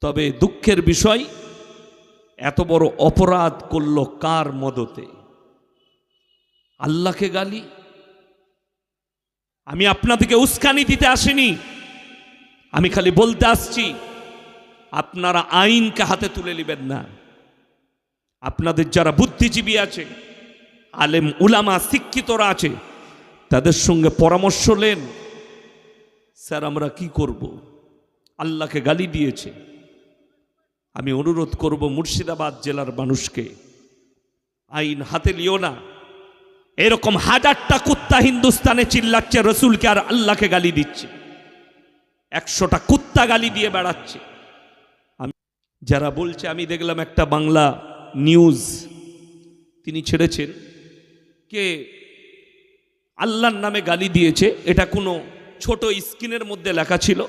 তবে দুঃখের বিষয়, এত বড় অপরাধ করল কার মদতে? আল্লাহকে গালি? আমি আপনাদেরকে উস্কানি দিতে আসিনি। আমি খালি বলতে আসছি, আপনারা আইনকে হাতে তুলে নেবেন না। আপনাদের যারা বুদ্ধিজীবী আছে, আলেম, উলামা, শিক্ষিতরা আছে, তাদের সঙ্গে পরামর্শ নেন। স্যার, আমরা কি করব? আল্লাহকে গালি দিয়েছে। আমি অনুরোধ করব মুর্শিদাবাদ জেলার মানুষকে, আইন হাতে লিও না। এরকম হাজারটা কুত্তা হিন্দুস্তানে চিল্লাচ্ছে, রসুলকে আর আল্লাহকে গালি দিচ্ছে। একশোটা কুত্তা গালি দিয়ে বেড়াচ্ছে। আমি যারা বলছে, আমি দেখলাম একটা বাংলা নিউজ, তিনি ছেড়েছেন। কে আল্লাহর নামে গালি দিয়েছে, এটা কোনো ছোট স্ক্রিনের মধ্যে লেখা ছিল।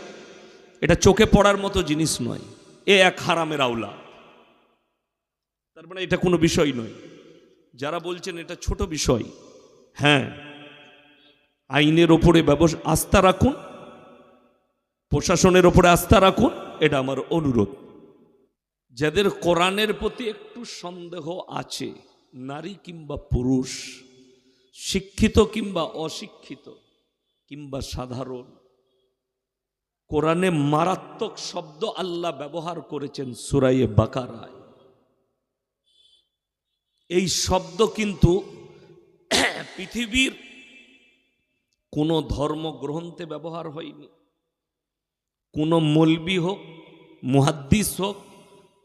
এটা চোখে পড়ার মতো জিনিস নয়। এ এক হারামের আওলা। তার মানে এটা কোনো বিষয় নয়। যারা বলছেন এটা ছোট বিষয় হ্যাঁ আইনের ওপরে ব্যবসা, আস্থা রাখুন, প্রশাসনের ওপরে আস্থা রাখুন, এটা আমার অনুরোধ। যাদের কোরআনের প্রতি একটু সন্দেহ আছে, নারী কিংবা পুরুষ, শিক্ষিত কিংবা অশিক্ষিত কিংবা সাধারণ কোরআনে মারাত্মক শব্দ আল্লাহ ব্যবহার করেছেন সুরাইয়ে বাকারায়। এই শব্দ কিন্তু পৃথিবীর কোনো ধর্মগ্রন্থে ব্যবহার হয়নি। কোনো মলবি হোক, মুহাদ্দিস হোক,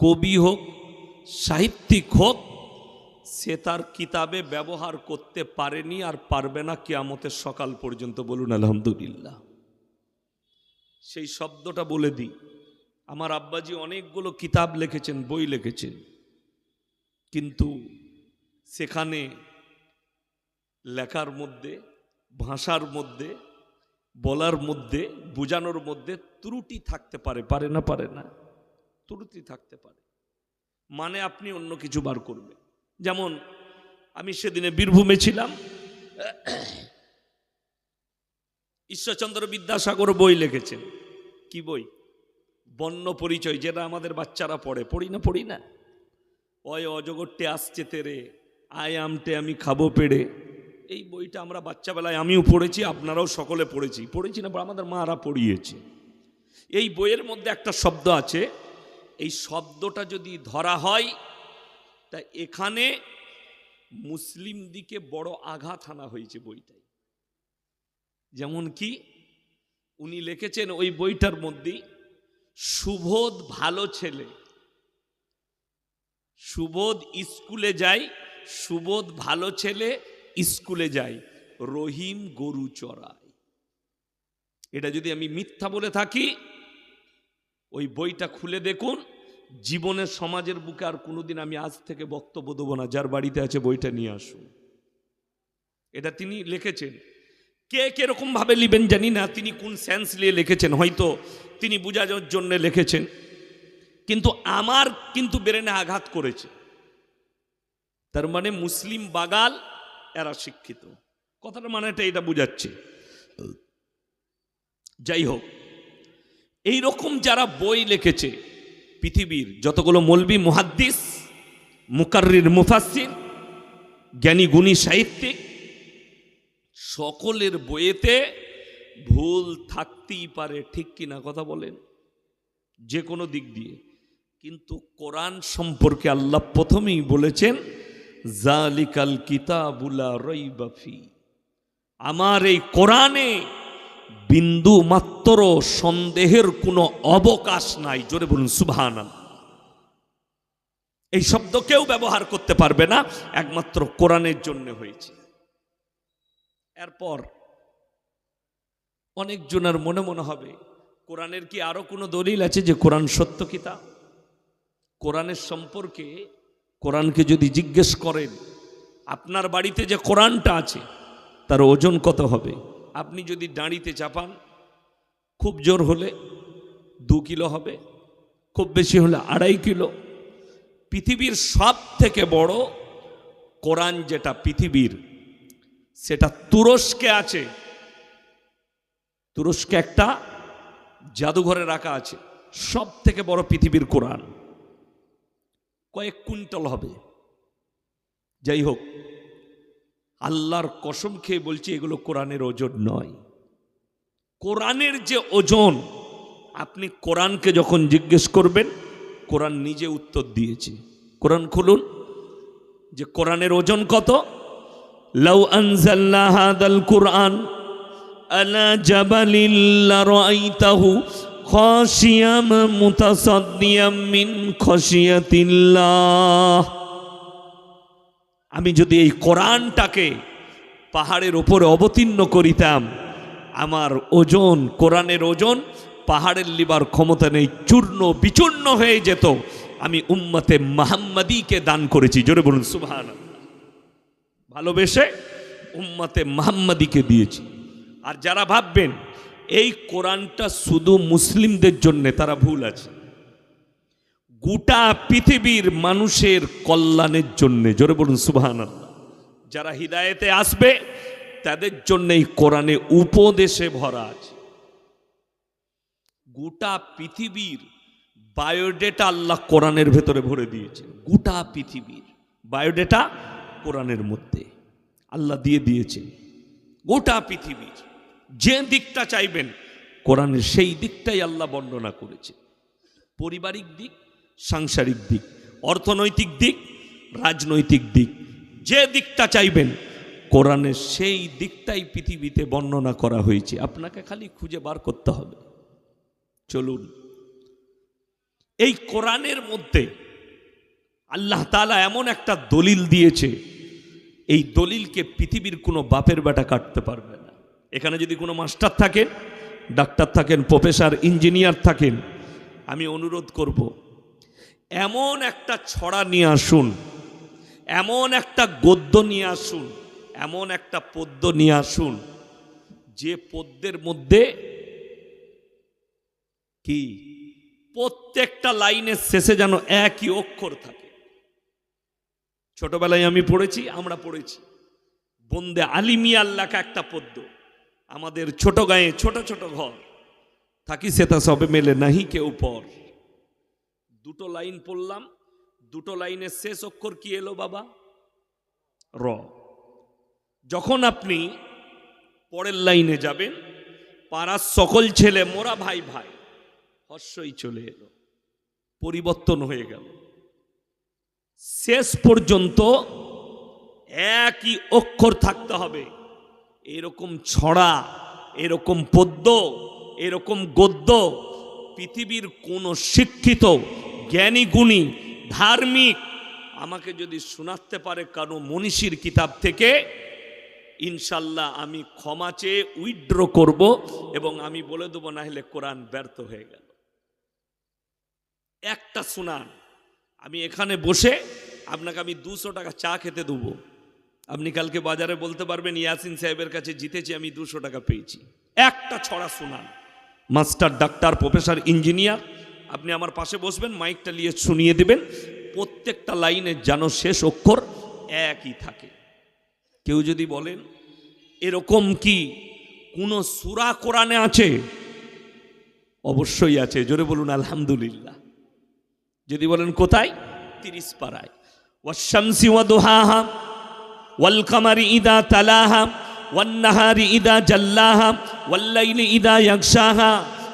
কবি হোক, সাহিত্যিক হোক, সে তার কিতাবে ব্যবহার করতে পারেনি আর পারবে না কিয়ামতের সকাল পর্যন্ত। বলুন, আলহামদুলিল্লাহ। সেই শব্দটা বলে দিই। আমার আব্বাজি অনেকগুলো কিতাব লিখেছেন, বই লিখেছেন। কিন্তু সেখানে লেখার মধ্যে, ভাষার মধ্যে, বলার মধ্যে, বোঝানোর মধ্যে ত্রুটি থাকতে পারে পারে না পারে না। ত্রুটি থাকতে পারে। মানে আপনি অন্য কিছু বার করবেন। যেমন আমি সেদিনে বীরভূমে ছিলাম। ঈশ্বরচন্দ্র বিদ্যাসাগর বই লিখেছেন। কি বই? বন্য পরিচয়, যেটা আমাদের বাচ্চারা পড়ে। পড়ি না পড়ি না? ওই অজগরটে আসছে তেরে, আয় আমটে আমি খাব পেড়ে। এই বইটা আমরা বাচ্চাবেলায় আমিও পড়েছি, আপনারাও সকলে পড়েছি। পড়েছি না, আমাদের মারা পড়িয়েছে। এই বইয়ের মধ্যে একটা শব্দ আছে, এই শব্দটা যদি ধরা হয়, তা এখানে মুসলিম দিকে বড় আঘাত আনা হয়েছে বইটাই যেমন কি, উনি লিখেছেন ওই বইটার মধ্যে, সুবোধ ভালো ছেলে। সুবোধ স্কুলে যায়, সুবোধ ভালো ছেলে স্কুলে যায়, রহিম গরু চড়ায়। এটা যদি আমি মিথ্যা বলে থাকি, ওই বইটা খুলে দেখুন, জীবনের সমাজের বুকে আর কোনোদিন আমি আজ থেকে বক্তব্য দেবো না, যার বাড়িতে আছে বইটা নিয়ে আসুন। এটা তিনি লিখেছেন। কে কীরকম ভাবে লিবেন জানি না, তিনি কোন সেন্স নিয়ে লিখেছেন, হয়তো তিনি বোঝানোর জন্য লিখেছেন। কিন্তু আমার কিন্তু ব্রেনে আঘাত করেছে। তার মানে মুসলিম বাগাল, এরা শিক্ষিত। কথাটা মানেটা এটা বুঝাচ্ছে। যাই হোক এই রকম যারা বই লিখেছে পৃথিবীর, যতগুলো মলবি, মুহাদ্দিস, মুকাররির মুফাসির জ্ঞানী, গুণী, সাহিত্যিক সকলের বইয়েতে ভুল থাকতেই পারে, ঠিক কিনা কথা বলেন? যে কোনো দিক দিয়ে। কিন্তু কোরআন সম্পর্কে আল্লাহ প্রথমেই বলেছেন, জালিকাল কিতাবুলা রইবাফি আমার এই কোরআনে বিন্দু মাত্র সন্দেহের কোনো অবকাশ নাই। জোরে বলুন সুবহান এই শব্দ কেউ ব্যবহার করতে পারবে না, একমাত্র কোরআনের জন্য হয়েছে। এরপর অনেকজনের মনে মনে হবে, কোরআনের কি আরও কোনো দলিল আছে যে কোরআন সত্য কিতাব কোরআনের সম্পর্কে কোরআনকে যদি জিজ্ঞেস করেন, আপনার বাড়িতে যে কোরআনটা আছে, তার ওজন কত হবে? আপনি যদি দাঁড়িতে চাপান, খুব জোর হলে দু কিলো হবে, খুব বেশি হলে আড়াই কিলো। পৃথিবীর সব থেকে বড় কোরআন যেটা পৃথিবীর সেটা তুরস্কে আছে। তুরস্কে একটা জাদুঘরে রাখা আছে সব থেকে বড় পৃথিবীর কোরআন। কয়েক কুইন্টাল হবে। যাই হোক, আল্লাহর কসম খেয়ে বলছি, এগুলো কোরআনের ওজন নয়। কোরআনের যে ওজন, আপনি কোরআনকে যখন জিজ্ঞেস করবেন, কোরআন নিজে উত্তর দিয়েছে। কোরআন খুলুন, যে কোরআনের ওজন কত? লাউ আনজালনা হাদাল কোরআন আলা জাবালিল লারাইতাহু খাশিয়াম মুতাসাদ্দিয়াম মিন খাশিয়াতিল্লাহ আমি যদি এই কোরআনটাকে পাহাড়ের ওপরে অবতীর্ণ করিতাম, আমার ওজন, কোরআনের ওজন পাহাড়ের লিবার ক্ষমতা নেই, চূর্ণ বিচূর্ণ হয়ে যেত। আমি উম্মতে মাহাম্মাদিকে দান করেছি। জোরে বলুন সুবহান ভালোবেসে উম্মাতে মাহাম্মাদিকে দিয়েছি। আর যারা ভাববেন, এই কোরআনটা শুধু মুসলিমদের জন্যে, তারা ভুল আছে। গোটা পৃথিবীর মানুষের কল্যাণের জন্যে, জোরে বলুন সুবহান যারা হৃদায়তে আসবে, তাদের জন্য এই কোরআনে উপদেশে ভরা আছে। গোটা পৃথিবীর বায়োডেটা আল্লাহ কোরআনের ভেতরে ভরে দিয়েছে গোটা পৃথিবীর বায়োডেটা কোরআনের মধ্যে। আল্লাহ দিয়ে দিয়েছে। গোটা পৃথিবীর যে দিকটা চাইবেন, কোরআনের সেই দিকটাই আল্লাহ বর্ণনা করেছে। পারিবারিক দিক, সাংসারিক দিক, অর্থনৈতিক দিক, রাজনৈতিক দিক, যে দিকটা চাইবেন, কোরআনের সেই দিকটাই পৃথিবীতে বর্ণনা করা হয়েছে। আপনাকে খালি খুঁজে বার করতে হবে। চলুন। এই কোরআনের মধ্যে আল্লাহ তালা এমন একটা দলিল দিয়েছে এই দলিলকে পৃথিবীর কোনো বাপের বেটা কাটতে পারবে না। এখানে যদি কোনো মাস্টার থাকেন, ডাক্তার থাকেন, প্রফেসর, ইঞ্জিনিয়ার থাকেন, আমি অনুরোধ করব, এমন একটা ছড়া নিয়ে আসুন, এমন একটা গদ্য নিয়ে আসুন, এমন একটা পদ্য নিয়ে আসুন, যে পদ্যের মধ্যে কি? প্রত্যেকটা লাইনের শেষে যেন একই অক্ষর থাকে। ছোটবেলায় আমি পড়েছি, আমরা পড়েছি। বন্দে আলিমিয়ার লেখা একটা পদ্য আমাদের ছোট গায়ে ছোট ছোট ঘর। থাকি সেটা সবে মেলে নাহি কেউ পর দুটো লাইন পড়লাম, দুটো লাইনের শেষ অক্ষর কি এলো বাবা? র। যখন আপনি পরের লাইনে যাবেন, পাড়ার সকল ছেলে, মোরা ভাই ভাই, হর্ষই চলে এলো। পরিবর্তন হয়ে গেল। শেষ পর্যন্ত একই অক্ষর থাকতে হবে। এরকম ছড়া, এরকম পদ্য, এরকম গদ্য পৃথিবীর কোনো শিক্ষিত, জ্ঞানী, গুণী, ধার্মিক আমাকে যদি শোনাতে পারে কারও মনীষীর কিতাব থেকে, ইনশাল্লাহ আমি ক্ষমা চেয়ে উইথড্র করব এবং আমি বলে দেবো না হলে কোরআন ব্যর্থ হয়ে গেল। একটা শোনান। আমি এখানে বসে আপনাকে আমি দুশো টাকা চা খেতে দেবো। আপনি কালকে বাজারে বলতে পারবেন, ইয়াসিন সাহেবের কাছে জিতেছি, আমি দুশো টাকা পেয়েছি। একটা ছড়া শোনান। মাস্টার, ডাক্তার, প্রফেসর, ইঞ্জিনিয়ার, আপনি আমার পাশে বসবেন, মাইকটা নিয়ে শুনিয়ে দেবেন। প্রত্যেকটা লাইনের যেন শেষ অক্ষর একই থাকে। কেউ যদি বলেন, এরকম কি কোনো সুরা কোরআনে আছে? অবশ্যই আছে, জোরে বলুন, আলহামদুলিল্লাহ। যদি বলেন কোথায়? তিরিশ পাড়ায় ওয়াশামসি ওয়া দোহাহা ওয়াল কামারি ইদা তালাহা, ওয়ান্নাহারি ইদা জাল্লাহা, ওয়াল্লাইলি ইদা ইয়াকশাহা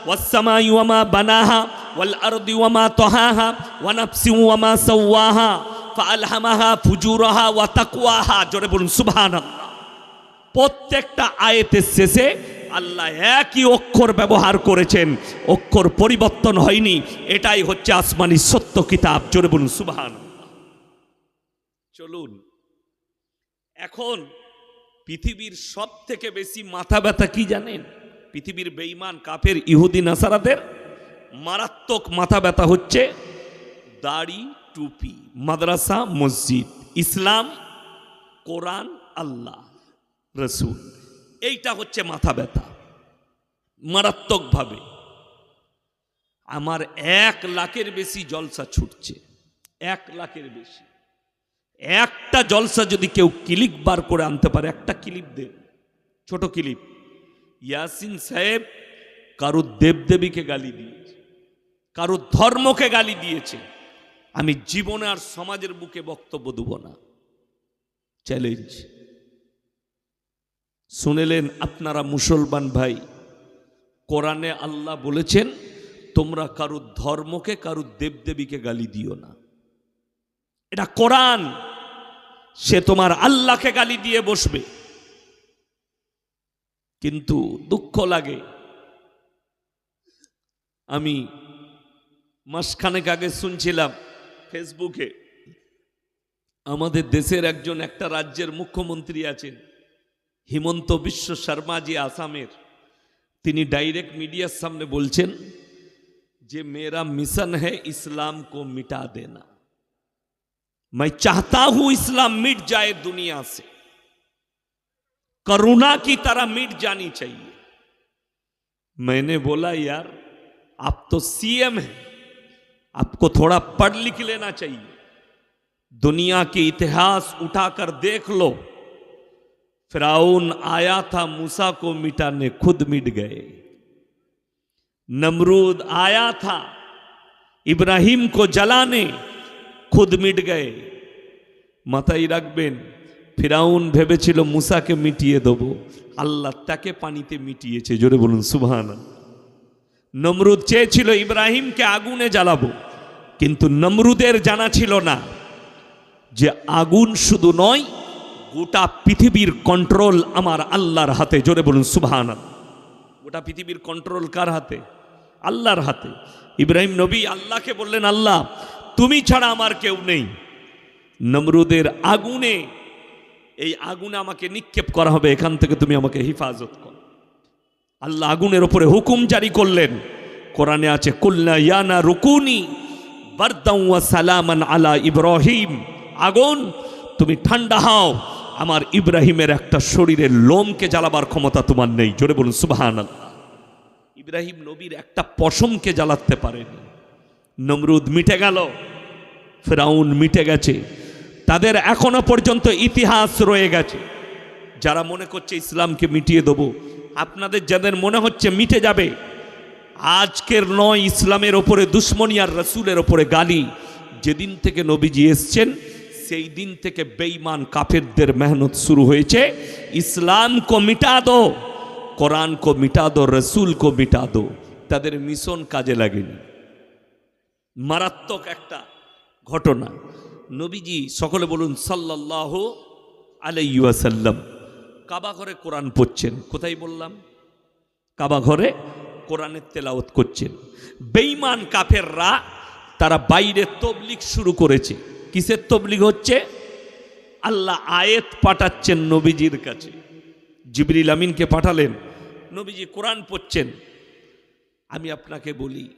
ওয়াসসামাই ওয়ামা বানাহা ওয়াল আরদি ওয়ামা তহাহা ওয়ানাফসি ওয়ামা সাওয়াহা ফালহামাহা ফুজুরাহা ওয়া তাকওয়াহা। জোরে বলুন, সুবহানাল্লাহ। প্রত্যেকটা আয়াতের শেষে আল্লাহ একই অক্ষর ব্যবহার করেছেন। অক্ষর পরিবর্তন হয়নি। এটাই হচ্ছে আসমানি সত্য কিতাব। জোরে বলুন সুবহান চলুন। এখন পৃথিবীর সব থেকে বেশি মাথা ব্যথা কি জানেন? পৃথিবীর বেঈমান কাফের, ইহুদি, নাসারাদের মারাত্মক মাথা ব্যথা হচ্ছে দাড়ি, টুপি, মাদ্রাসা, মসজিদ, ইসলাম, কোরআন, আল্লাহ, রসুল। এইটা হচ্ছে মাথা ব্যথা। মারাত্মকভাবে। আমার এক লাখের বেশি জলসা ছুটছে। এক লাখের বেশি। একটা জলসা যদি কেউ ক্লিক বার করে আনতে পারে, একটা ক্লিপ দেন ছোট ক্লিপ। ইয়াসিন সাহেব কারও দেবদেবীকে গালি দিয়েছে। কারও ধর্মকে গালি দিয়েছে। আমি জীবনে আর সমাজের বুকে বক্তব্য দেব না। চ্যালেঞ্জ শুনেলেন, আপনারা মুসলমান ভাই, কোরআনে আল্লাহ বলেছেন, তোমরা কারও ধর্মকে, কারও দেবদেবীকে গালি দিও না। এটা কোরআন। সে তোমার আল্লাহকে গালি দিয়ে বসবে। কিন্তু দুঃখ লাগে। আমি মাসখানেক আগে শুনছিলাম ফেসবুকে, আমাদের দেশের একজন একটা রাজ্যের মুখ্যমন্ত্রী আছেন। হিমন্ত বিশ্ব শর্মাজি আসামের তিনি ডাইরেক্ট মিডিয়ার সামনে বলছেন যে মেরা मिशन है इस्लाम को मिटा देना मैं चाहता हूं इस्लाम मिट जाए दुनिया से करुणा की तरह मिट जानी चाहिए मैंने बोला यार आप तो सीएम हैं आपको थोड़ा पढ़ लिख लेना चाहिए दुनिया के इतिहास उठाकर देख लो फिराउन आया था मूसा को मिटाने खुद मिट गए नमरूद आया था इब्राहिम को जलाने खुद मिट गए মাথায় রাখবেন ফিরাউন ভেবেছিল মুসাকে মিটিয়ে দেবো আল্লাহ তাকে পানিতে মিটিয়েছে জোরে বলুন সুবহান নমরুদ চেয়েছিল ইব্রাহিমকে আগুনে জ্বালাবো কিন্তু নমরুদের জানা ছিল না যে আগুন শুধু নয় গোটা পৃথিবীর কন্ট্রোল আমার আল্লাহর হাতে। জোরে বলুন সুবহান গোটা পৃথিবীর কন্ট্রোল কার হাতে? আল্লাহর হাতে। ইব্রাহিম নবী আল্লাহকে বললেন, আল্লাহ, তুমি ছাড়া আমার কেউ নেই। নমরুদের আগুনে, এই আগুনে আমাকে নিক্ষেপ করা হবে। এখান থেকে তুমি আমাকে হিফাজত করো। আল্লাহ আগুনের ওপরে হুকুম জারি করলেন। কোরআনে আছে কুল্লা ইয়ানা রুকুনি বারদাউ সালামান আলা ইব্রাহিম। আগুন, তুমি ঠান্ডা হও। আমার ইব্রাহিমের একটা শরীরের লোমকে জ্বালাবার ক্ষমতা তোমার নেই। জোরে বলুন, সুবহানাল্লাহ। ইব্রাহিম নবীর একটা পশমকে জ্বালাতে পারেনি। নমরুদ মিটে গেল, ফেরাউন মিটে গেছে। তাদের এখনও পর্যন্ত ইতিহাস রয়ে গেছে। যারা মনে করছে ইসলামকে মিটিয়ে দেবো, আপনাদের যাদের মনে হচ্ছে মিটে যাবে, আজকের নয় ইসলামের ওপরে দুশ্মনী আর রসুলের ওপরে গালি। যেদিন থেকে নবীজি এসছেন সেই দিন থেকে বেঈমান কাফেরদের মেহনত শুরু হয়েছে। ইসলাম কো মিটা দো কোরআন কো মিটা দো রসুল কো মিটা দো। তাদের মিশন কাজে লাগেনি। মারাত্মক একটা ঘটনা। নবীজি সকলে বলুন সাল্লাহ আলাইসাল্লাম কাবা ঘরে কোরআন পড়ছেন। কোথায় বললাম? কাবা ঘরে কোরআনের তেলাওত করছেন। বেইমান কাফেররা, তারা বাইরে তবলিক শুরু করেছে। কিসের তবলিক হচ্ছে? আল্লাহ আয়েত পাঠাচ্ছেন নবীজির কাছে। জিবরিল আমিনকে পাঠালেন। নবীজি কোরআন পড়ছেন। আমি আপনাকে বলি,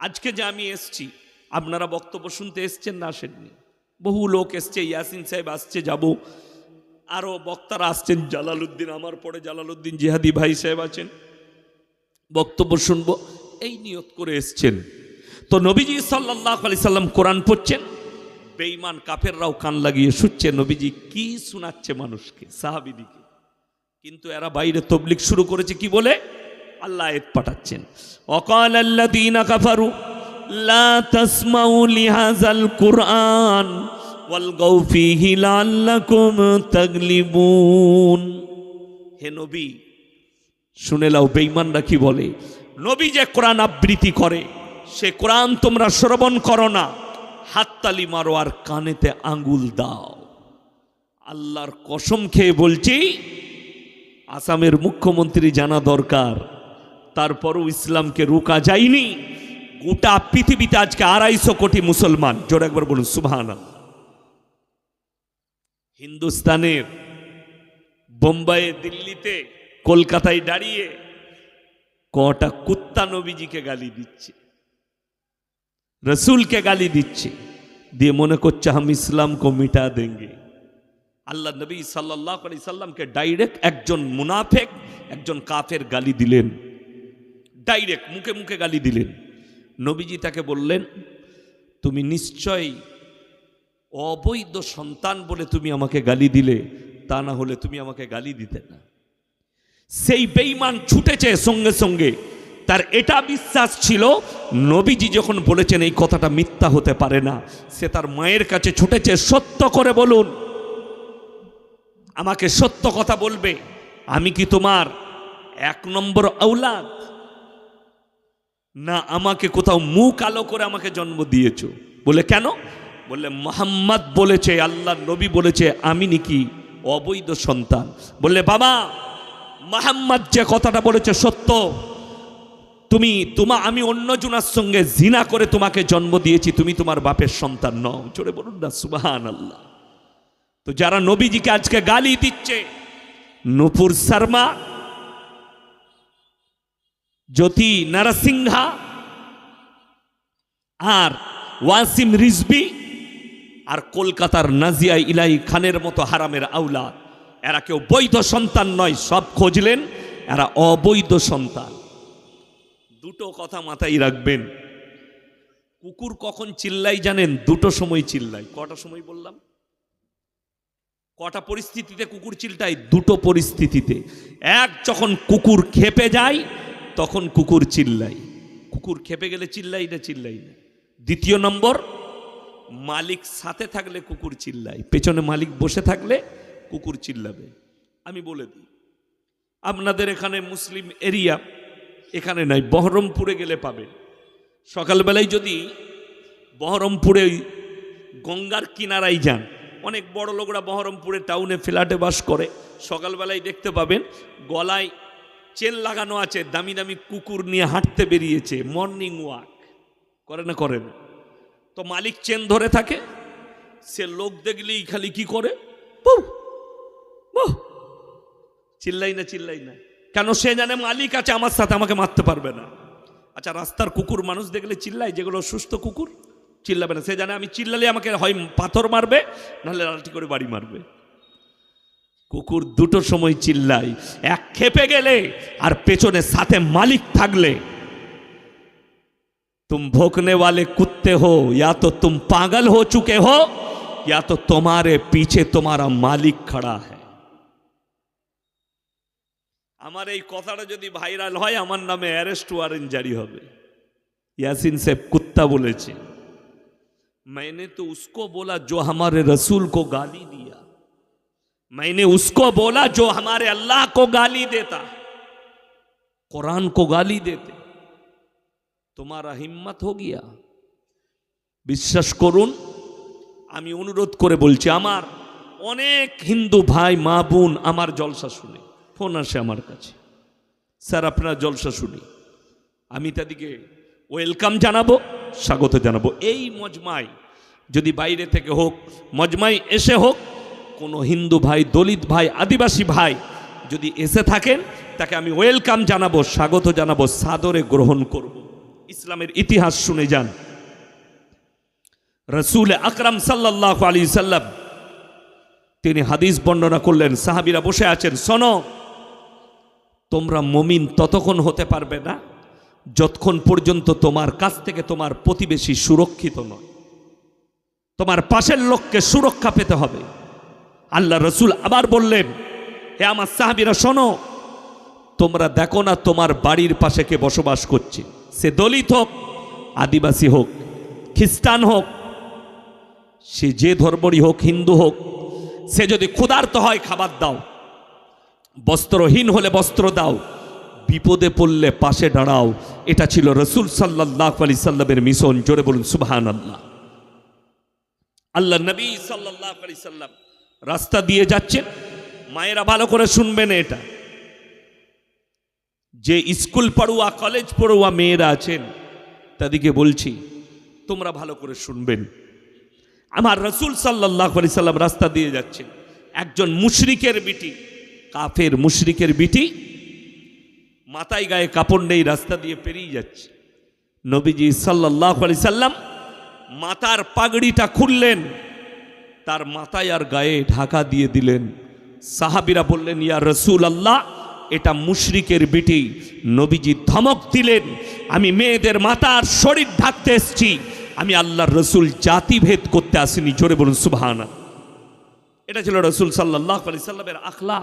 আজকে যে আমি এসছি, আপনারা বক্তব্য শুনতে এসছেন না আসেননি? বহু লোক এসছে, ইয়াসিন সাহেব আসছে, যাব। আরও বক্তারা আসছেন, জালালউদ্দিন আমার পরে জালালউদ্দিন জিহাদি ভাই সাহেব আছেন। বক্তব্য শুনব, এই নিয়ত করে এসছেন। তো নবীজি সাল্লাহ আলি সাল্লাম কোরআন পড়ছেন। বেঈমান কাফেররাও কান লাগিয়ে শুচ্ছে, নবীজি কি শোনাচ্ছে মানুষকে, সাহাবিদিকে? কিন্তু এরা বাইরে তবলিক শুরু করেছে কি বলে? আল্লাহ আয়াত পাঠাচ্ছেন। অকাল আল্লাযীনা কাফারু, লা তাসমাউ লিহাযাল কুরআন ওয়ালগাউ ফীহি লাআল্লাকুম তাগলিবুন। হে নবী, শুনে লাও বেঈমানরা কি বলে? নবী যে কোরআন আবৃত্তি করে, সে কোরআন তোমরা শ্রবণ করো না। হাততালি মারো আর কানেতে আঙ্গুল দাও। আল্লাহর কসম খেয়ে বলছি, আসামের মুখ্যমন্ত্রী জানা দরকার, তারপরও ইসলামকে রোকা যায়নি। গোটা পৃথিবীতে আজকে আড়াইশো কোটি মুসলমান। জোর একবার বলুন সুবহান হিন্দুস্তানের বোম্বাইয়ে দিল্লিতে, কলকাতায় দাঁড়িয়ে কটা কুত্তা নবীজিকে গালি দিচ্ছে। রসুলকে গালি দিচ্ছে। দিয়ে মনে করছে হাম ইসলাম কো মিটা দেঙ্গে। আল্লাহ নবী সাল্লাহ আলি সাল্লামকে ডাইরেক্ট একজন মুনাফেক, একজন কাফের গালি দিলেন। ডাইরেক্ট মুখে মুখে গালি দিলেন। নবীজি তাকে বললেন, তুমি নিশ্চয়ই অবৈধ সন্তান বলে তুমি আমাকে গালি দিলে, তা না হলে তুমি আমাকে গালি দিতে না। সেই বেইমান ছুটেছে সঙ্গে সঙ্গে। তার এটা বিশ্বাস ছিল, নবীজি যখন বলেছেন এই কথাটা মিথ্যা হতে পারে না, সে তার মায়ের কাছে ছুটেছে, সত্য করে বলুন। আমাকে সত্য কথা বলবে, আমি কি তোমার এক নম্বর আউলাদ না, আমাকে কোথাও মুখ আলো করে আমাকে জন্ম দিয়েছ। বলে কেন? বললে, মোহাম্মদ বলেছে আল্লাহ নবী বলেছে, আমি নাকি অবৈধ সন্তান। বললে, বাবা, মোহাম্মদ যে কথাটা বলেছে সত্য। তুমি, তোমা, আমি অন্য জনার সঙ্গে জিনা করে তোমাকে জন্ম দিয়েছি, তুমি তোমার বাপের সন্তান নও। চলে বলুন না সুবাহান আল্লাহ তো যারা নবীজিকে আজকে গালি দিচ্ছে, নুপুর শর্মা, জ্যোতি নারসিংহা, আর ওয়াসিম রিজবি, আর কলকাতার নাজিয়া ইলাই খানের মতো হারামের আউলা এরা কেউ বৈধ সন্তান নয়, সব খুঁজলেন, এরা অবৈধ সন্তান। দুটো কথা মাথায় রাখবেন। কুকুর কখন চিল্লাই জানেন? দুটো সময় চিল্লাই কটা সময় বললাম? কটা পরিস্থিতিতে কুকুর চিল্টায়? দুটো পরিস্থিতিতে। এক, যখন কুকুর খেপে যায়, তখন কুকুর চিল্লাই কুকুর খেপে গেলে চিল্লাই না চিল্লাই না। দ্বিতীয় নম্বর, মালিক সাথে থাকলে কুকুর চিল্লাই পেছনে মালিক বসে থাকলে কুকুর চিল্লাবে। আমি বলে দিই, আপনাদের এখানে মুসলিম এরিয়া এখানে নাই, বহরমপুরে গেলে পাবেন সকালবেলায় যদি বহরমপুরে গঙ্গার কিনারায় যান, অনেক বড় লোকরা বহরমপুরে টাউনে ফ্ল্যাটে বাস করে, সকালবেলায় দেখতে পাবেন গলায় চেন লাগানো আছে, দামি দামি কুকুর নিয়ে হাঁটতে বেরিয়েছে মর্নিং ওয়াক করে না করে না। তো মালিক চেন ধরে থাকে, সে লোক দেখলেই খালি কি করে। চিল্লাই না চিল্লাই না। কেন সে জানে মালিক আছে আমার সাথে আমাকে মারতে পারবে না আচ্ছা রাস্তার কুকুর মানুষ দেখলে চিল্লাই যেগুলো সুস্থ কুকুর চিল্লাবে না সে জানে আমি চিল্লালে আমাকে হয় পাথর মারবে নাহলে লাঠি করে বাড়ি মারবে কুকুর দুটো সময় চিল্লাই এক খেপে গেলে আর পেছনে সাথে মালিক থাকলে तुम भोंकने वाले कुत्ते हो या तो तुम पागल हो चुके हो या तो तुम्हारे पीछे तुम्हारा मालिक खड़ा है আমার এই কথাটা যদি ভাইরাল হয় আমার নামে অ্যারেস্ট ওয়ারেন্ট জারি হবে यासीन से कुत्ता বলেছে मैंने तो उसको बोला जो हमारे रसूल को गाली दिया मैंने उसको बोला जो हमारे अल्लाह को गाली देता कुरान को गाली देते তোমারা হিম্মত হো গিয়া বিশ্বাস করুন আমি অনুরোধ করে বলছি আমার অনেক হিন্দু ভাই মা বোন আমার জলসা শুনে ফোন আসে আমার কাছে। স্যার, আপনার জলসা শুনি। আমি তাদেরকে ওয়েলকাম জানাব, স্বাগত জানাব। এই মজমাই যদি বাইরে থেকে হোক, মজমাই এসে হোক, কোনো হিন্দু ভাই, দলিত ভাই, আদিবাসী ভাই যদি এসে থাকেন, তাকে আমি ওয়েলকাম জানাব, স্বাগত জানাব, সাদরে গ্রহণ করব। ইসলামের ইতিহাস শুনে যান। রসুল আকরাম সাল্লাহ আলী সাল্লাম, তিনি হাদিস বর্ণনা করলেন, সাহাবিরা বসে আছেন, শোনো তোমরা মমিন ততক্ষণ হতে পারবে না, যতক্ষণ পর্যন্ত তোমার কাছ থেকে তোমার প্রতিবেশী সুরক্ষিত নয়। তোমার পাশের লোককে সুরক্ষা পেতে হবে। আল্লাহ রসুল আবার বললেন, হে আমার সাহাবিরা, শোনো, তোমরা দেখো না তোমার বাড়ির পাশে কে বসবাস করছে। সে দলিত হোক, আদিবাসী হোক, খ্রিস্টান হোক, সে যে ধর্মরই হোক, হিন্দু হোক, সে যদি ক্ষুধার্ত হয়, খাবার দাও। বস্ত্রহীন হলে বস্ত্র দাও, বিপদে পড়লে পাশে দাঁড়াও। এটা ছিল রসুল সাল্লাহ আলি সাল্লামের মিশন, জোরে বলুন সুবাহান আল্লাহ আল্লাহ নবী সাল্লাহ আলি সাল্লাম রাস্তা দিয়ে যাচ্ছেন। মায়েরা ভালো করে শুনবেন এটা। যে স্কুল পড়ুয়া, কলেজ পড়ুয়া মেয়েরা আছেন, তাদেরকে বলছি, তোমরা ভালো করে শুনবেন। আমার রসুল সাল্লাহ আলি সাল্লাম রাস্তা দিয়ে যাচ্ছেন। একজন মুশরিকের বিটি কাফের মুশরিকের বিটি মাথায় গায়ে কাপড় নেই, রাস্তা দিয়ে পেরিয়ে যাচ্ছে। নবীজি সাল্লাহ আলি সাল্লাম মাথার পাগড়িটা খুললেন, তার মাথায় আর গায়ে ঢাকা দিয়ে দিলেন। সাহাবিরা বললেন, ইয়া রসুল আল্লাহ এটা মুশরিকের বিটি। নবীজি ধমক দিলেন, আমি মেয়েদের মাথার শরীর ঢাকতে এসছি। আমি আল্লাহর রসুল জাতিভেদ করতে আসিনি। জোরে বলুন সুবহানা এটা ছিল রসুল সাল্লাহ আলি সাল্লামের আখলা